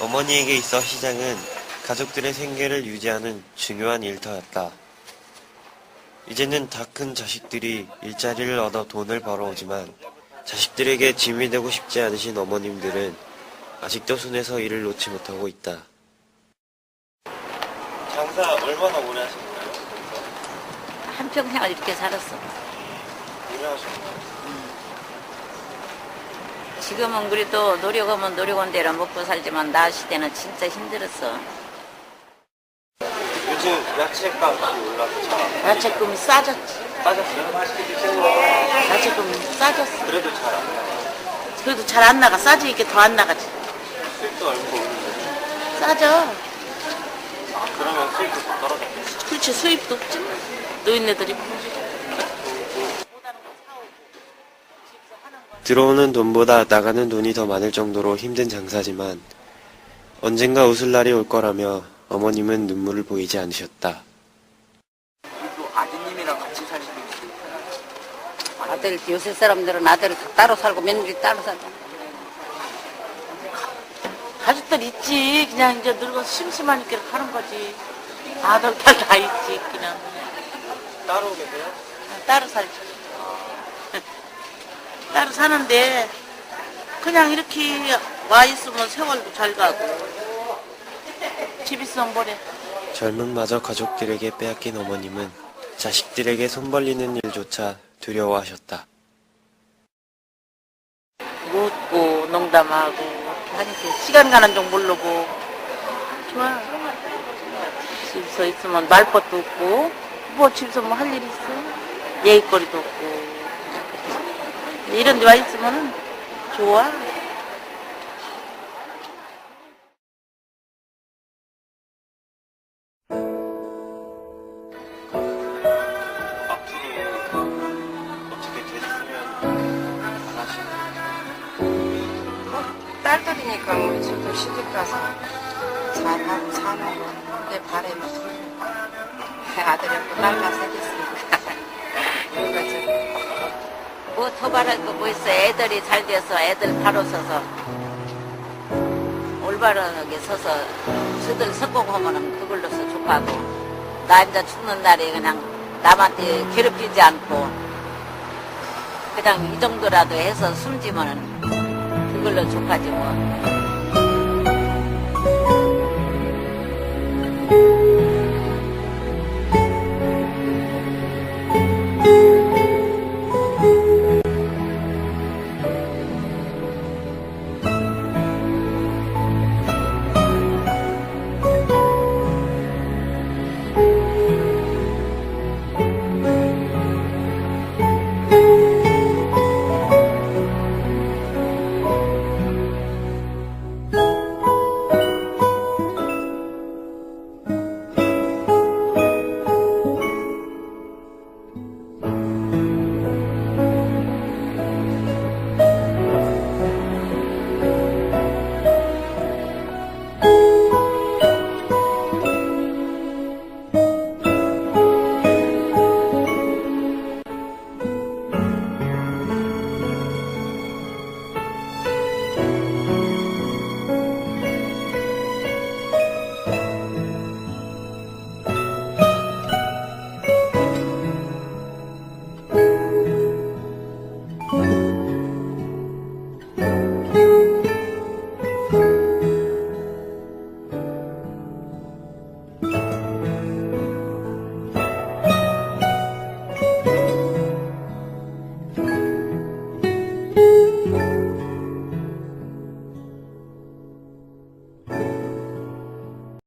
어머니에게 있어 시장은 가족들의 생계를 유지하는 중요한 일터였다. 이제는 다 큰 자식들이 일자리를 얻어 돈을 벌어오지만 자식들에게 짐이 되고 싶지 않으신 어머님들은 아직도 손에서 일을 놓지 못하고 있다. 장사 얼마나 오래 하셨나요? 한평생을 이렇게 살았어. 오래 하셨나요? 지금은 그래도 노력하면 노력한 대로 먹고 살지만 나 시대는 진짜 힘들었어. 요즘 야채값이 잘 야채금이 싸졌지. 빠졌어요? 야채금이 싸졌어. 그래도 잘 안 나요. 그래도 잘 안 나가. 싸지 이게 더 안 나가지. 수입도 얼마 오르는데 싸져. 그러면 수입도 더 떨어졌겠어요. 그렇지 수입도 없지. 노인네들이. 들어오는 돈보다 나가는 돈이 더 많을 정도로 힘든 장사지만 언젠가 웃을 날이 올 거라며 어머님은 눈물을 보이지 않으셨다. 그리고 아드님이랑 같이 있어요. 아들 요새 사람들은 아들 다 따로 살고 며느리 따로 살고. 가족들 있지. 그냥 이제 늙어서 심심하니까 하는 거지. 아들 딸다 있지. 그냥 따로 계세요? 따로 살지. 따로 사는데 그냥 이렇게 와 있으면 세월도 잘 가고 집 있으면 뭐래. 젊음마저 가족들에게 빼앗긴 어머님은 자식들에게 손 벌리는 일조차 두려워하셨다. 묻고 농담하고 이렇게 하니까 시간 가는 줄 모르고 좋아 집서 있으면 말벗도 없고 뭐 집서 뭐 할 일 있어 예의거리도 없고 이런 데 와 있으면은 좋아. 됐으면 딸들이니까 우리 집도 시집 가서 잘하고 사는 내 바람이 아들이 없고 딸만 생겼으니까 뭐더 바랄 거뭐 있어? 애들이 잘 돼서 애들 바로 서서 올바르게 서서 저들 성공하면은 그걸로서 좋아하고 나 이제 죽는 날에 그냥 남한테 괴롭히지 않고 그냥 이 정도라도 해서 숨지면은 그걸로 좋아하지 뭐